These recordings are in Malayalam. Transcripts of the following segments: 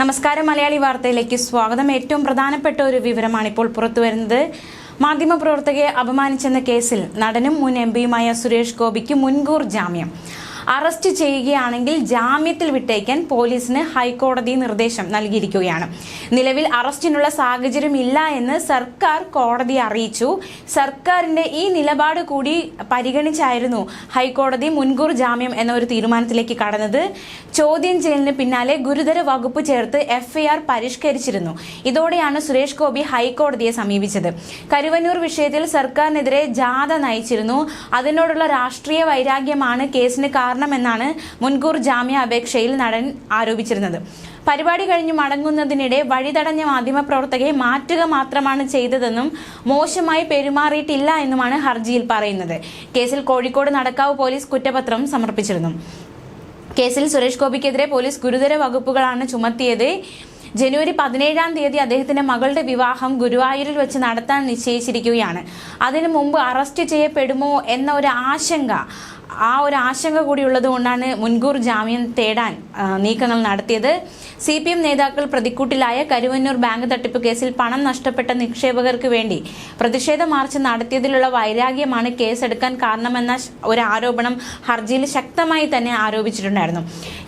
നമസ്കാരം മലയാളി വാർത്തയിലേക്ക് സ്വാഗതം. ഏറ്റവും പ്രധാനപ്പെട്ട ഒരു വിവരമാണ് ഇപ്പോൾ പുറത്തുവരുന്നത്. മാധ്യമപ്രവർത്തകയെ അപമാനിച്ചെന്ന കേസിൽ നടനും മുൻ എം പിയുമായ സുരേഷ് ഗോപിക്ക് മുൻകൂർ ജാമ്യം. അറസ്റ്റ് ചെയ്യുകയാണെങ്കിൽ ജാമ്യത്തിൽ വിട്ടേക്കാൻ പോലീസിന് ഹൈക്കോടതി നിർദ്ദേശം നൽകിയിരിക്കുകയാണ്. നിലവിൽ അറസ്റ്റിനുള്ള സാഹചര്യം ഇല്ല എന്ന് സർക്കാർ കോടതി അറിയിച്ചു. സർക്കാരിന്റെ ഈ നിലപാട് കൂടി പരിഗണിച്ചായിരുന്നു ഹൈക്കോടതി മുൻകൂർ ജാമ്യം എന്ന ഒരു തീരുമാനത്തിലേക്ക് കടന്നത്. ചോദ്യം ചെയ്യലിന് പിന്നാലെ ഗുരുതര വകുപ്പ് ചേർത്ത് എഫ്ഐആർ പരിഷ്കരിച്ചിരുന്നു. ഇതോടെയാണ് സുരേഷ് ഗോപി ഹൈക്കോടതിയെ സമീപിച്ചത്. കരുവന്നൂർ വിഷയത്തിൽ സർക്കാരിനെതിരെ ജാഥ നയിച്ചിരുന്നു. അതിനോടുള്ള രാഷ്ട്രീയ വൈരാഗ്യമാണ് കേസിന് കാരണമെന്നാണ് മുൻകൂർ ജാമ്യ അപേക്ഷയിൽ നടൻ ആരോപിച്ചിരുന്നത്. പരിപാടി കഴിഞ്ഞ് മടങ്ങുന്നതിനിടെ വഴിതടഞ്ഞ മാധ്യമപ്രവർത്തകയെ മാറ്റുക മാത്രമാണ് ചെയ്തതെന്നും മോശമായി പെരുമാറിയിട്ടില്ല എന്നുമാണ് ഹർജിയിൽ പറയുന്നത്. കേസിൽ കോഴിക്കോട് നടക്കാവ് പോലീസ് കുറ്റപത്രം സമർപ്പിച്ചിരുന്നു. കേസിൽ സുരേഷ് ഗോപിക്കെതിരെ പോലീസ് ഗുരുതര വകുപ്പുകളാണ് ചുമത്തിയത്. ജനുവരി പതിനേഴാം തീയതി അദ്ദേഹത്തിന്റെ മകളുടെ വിവാഹം ഗുരുവായൂരിൽ വെച്ച് നടത്താൻ നിശ്ചയിച്ചിരിക്കുകയാണ്. അതിനു മുമ്പ് അറസ്റ്റ് ചെയ്യപ്പെടുമോ എന്ന ഒരു ആശങ്ക ആ ഒരു ആശങ്ക കൂടി ഉള്ളതുകൊണ്ടാണ് മുൻകൂർ ജാമ്യം തേടാൻ നീക്കങ്ങൾ നടത്തിയത്. സി പി എം നേതാക്കൾ പ്രതിക്കൂട്ടിലായ കരുവന്നൂർ ബാങ്ക് തട്ടിപ്പ് കേസിൽ പണം നഷ്ടപ്പെട്ട നിക്ഷേപകർക്ക് വേണ്ടി പ്രതിഷേധ മാർച്ച് നടത്തിയതിലുള്ള വൈരാഗ്യമാണ് കേസെടുക്കാൻ കാരണമെന്ന ഒരു ആരോപണം ഹർജിയിൽ ശക്തമായി തന്നെ ആരോപിച്ചിട്ടുണ്ടായിരുന്നു.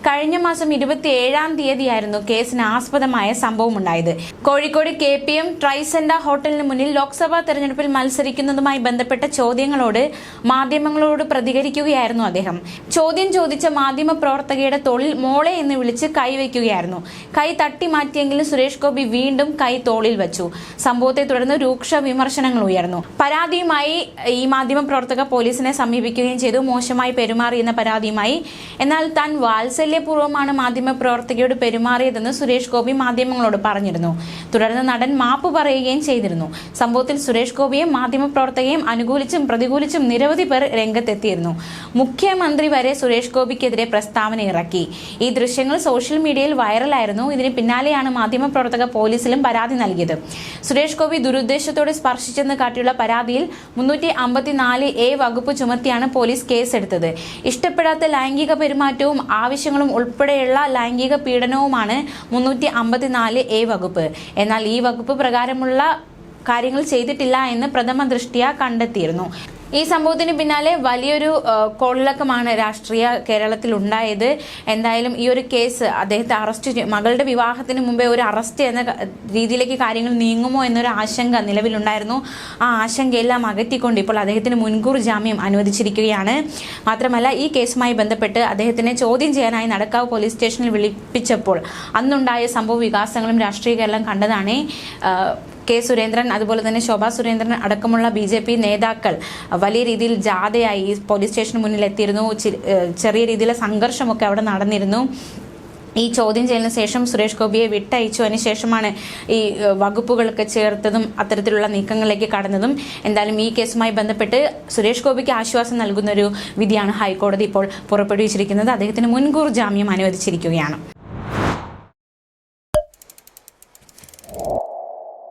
കഴിഞ്ഞ മാസം ഇരുപത്തി ഏഴാം തീയതിയായിരുന്നു കേസിന് ആസ്പദമായ സംഭവം ഉണ്ടായത്. കോഴിക്കോട് കെ പി എം ട്രൈസെൻഡ ഹോട്ടലിന് മുന്നിൽ ലോക്സഭാ തെരഞ്ഞെടുപ്പിൽ മത്സരിക്കുന്നതുമായി ബന്ധപ്പെട്ട ചോദ്യങ്ങളോട് മാധ്യമങ്ങളോട് പ്രതികരിക്കുകയായിരുന്നു അദ്ദേഹം. ചോദ്യം ചോദിച്ച മാധ്യമ പ്രവർത്തകയുടെ തോളിൽ മോളെ എന്ന് വിളിച്ച് കൈവയ്ക്കുകയായിരുന്നു കൈ തട്ടി മാറ്റിയെങ്കിലും സുരേഷ് ഗോപി വീണ്ടും കൈ തോളിൽ വെച്ചു. സംഭവത്തെ തുടർന്ന് രൂക്ഷ വിമർശനങ്ങൾ ഉയർന്നു. പരാതിയുമായി ഈ മാധ്യമ പ്രവർത്തക പോലീസിനെ സമീപിക്കുകയും ചെയ്തു. മോശമായി പെരുമാറിയെന്ന പരാതിയുമായി. എന്നാൽ താൻ വാത്സല്യപൂർവമാണ് മാധ്യമ പ്രവർത്തകയോട് പെരുമാറിയതെന്ന് സുരേഷ് ഗോപി മാധ്യമങ്ങളോട് പറഞ്ഞിരുന്നു. തുടർന്ന് നടൻ മാപ്പ് പറയുകയും ചെയ്തിരുന്നു. സംഭവത്തിൽ സുരേഷ് ഗോപിയെ മാധ്യമ പ്രവർത്തകയും അനുകൂലിച്ചും പ്രതികൂലിച്ചും നിരവധി പേർ രംഗത്തെത്തിയിരുന്നു. മുഖ്യമന്ത്രി വരെ സുരേഷ് ഗോപിക്കെതിരെ പ്രസ്താവന ഇറക്കി. ഈ ദൃശ്യങ്ങൾ സോഷ്യൽ മീഡിയയിൽ വൈറലായിരുന്നു. ഇതിന് പിന്നാലെയാണ് മാധ്യമപ്രവർത്തക പോലീസിലും പരാതി നൽകിയത്. സുരേഷ് ഗോപി ദുരുദ്ദേശത്തോടെ സ്പർശിച്ചെന്ന് കാട്ടിയുള്ള പരാതിയിൽ മുന്നൂറ്റി അമ്പത്തിനാല് എ വകുപ്പ് ചുമത്തിയാണ് പോലീസ് കേസെടുത്തത്. ഇഷ്ടപ്പെടാത്ത ലൈംഗിക പെരുമാറ്റവും ആവശ്യങ്ങളും ഉൾപ്പെടെയുള്ള ലൈംഗിക പീഡനവുമാണ് മുന്നൂറ്റി അമ്പത്തിനാല് എ വകുപ്പ്. എന്നാൽ ഈ വകുപ്പ് പ്രകാരമുള്ള കാര്യങ്ങൾ ചെയ്തിട്ടില്ല എന്ന് പ്രഥമ ദൃഷ്ടിയ കണ്ടെത്തിയിരുന്നു. ഈ സംഭവത്തിന് പിന്നാലെ വലിയൊരു കൊള്ളക്കമാണ് രാഷ്ട്രീയ കേരളത്തിൽ ഉണ്ടായത് എന്തായാലും ഈ ഒരു കേസ് അദ്ദേഹത്തെ അറസ്റ്റ് മകളുടെ വിവാഹത്തിന് മുമ്പേ ഒരു അറസ്റ്റ് എന്ന രീതിയിലേക്ക് കാര്യങ്ങൾ നീങ്ങുമോ എന്നൊരു ആശങ്ക നിലവിലുണ്ടായിരുന്നു. ആ ആശങ്കയെല്ലാം അകറ്റിക്കൊണ്ട് ഇപ്പോൾ അദ്ദേഹത്തിന് മുൻകൂർ ജാമ്യം അനുവദിച്ചിരിക്കുകയാണ്. മാത്രമല്ല ഈ കേസുമായി ബന്ധപ്പെട്ട് അദ്ദേഹത്തിനെ ചോദ്യം ചെയ്യാനായി നടക്കാവ് പോലീസ് സ്റ്റേഷനിൽ വിളിപ്പിച്ചപ്പോൾ അന്നുണ്ടായ സംഭവ വികാസങ്ങളും രാഷ്ട്രീയ കേരളം കണ്ടതാണ്. കെ സുരേന്ദ്രൻ അതുപോലെ തന്നെ ശോഭാ സുരേന്ദ്രൻ അടക്കമുള്ള ബി നേതാക്കൾ വലിയ രീതിയിൽ ജാഥയായി പോലീസ് സ്റ്റേഷന് മുന്നിൽ എത്തിയിരുന്നു. ചെറിയ രീതിയിലെ സംഘർഷമൊക്കെ അവിടെ നടന്നിരുന്നു. ഈ ചോദ്യം ചെയ്യലിന് ശേഷം സുരേഷ് ഗോപിയെ വിട്ടയച്ചു. അതിന് ശേഷമാണ് ഈ വകുപ്പുകളൊക്കെ ചേർത്തതും അത്തരത്തിലുള്ള നീക്കങ്ങളിലേക്ക് കടന്നതും. എന്തായാലും ഈ കേസുമായി ബന്ധപ്പെട്ട് സുരേഷ് ഗോപിക്ക് ആശ്വാസം നൽകുന്ന ഒരു വിധിയാണ് ഹൈക്കോടതി ഇപ്പോൾ പുറപ്പെടുവിച്ചിരിക്കുന്നത്. അദ്ദേഹത്തിന് മുൻകൂർ ജാമ്യം അനുവദിച്ചിരിക്കുകയാണ്.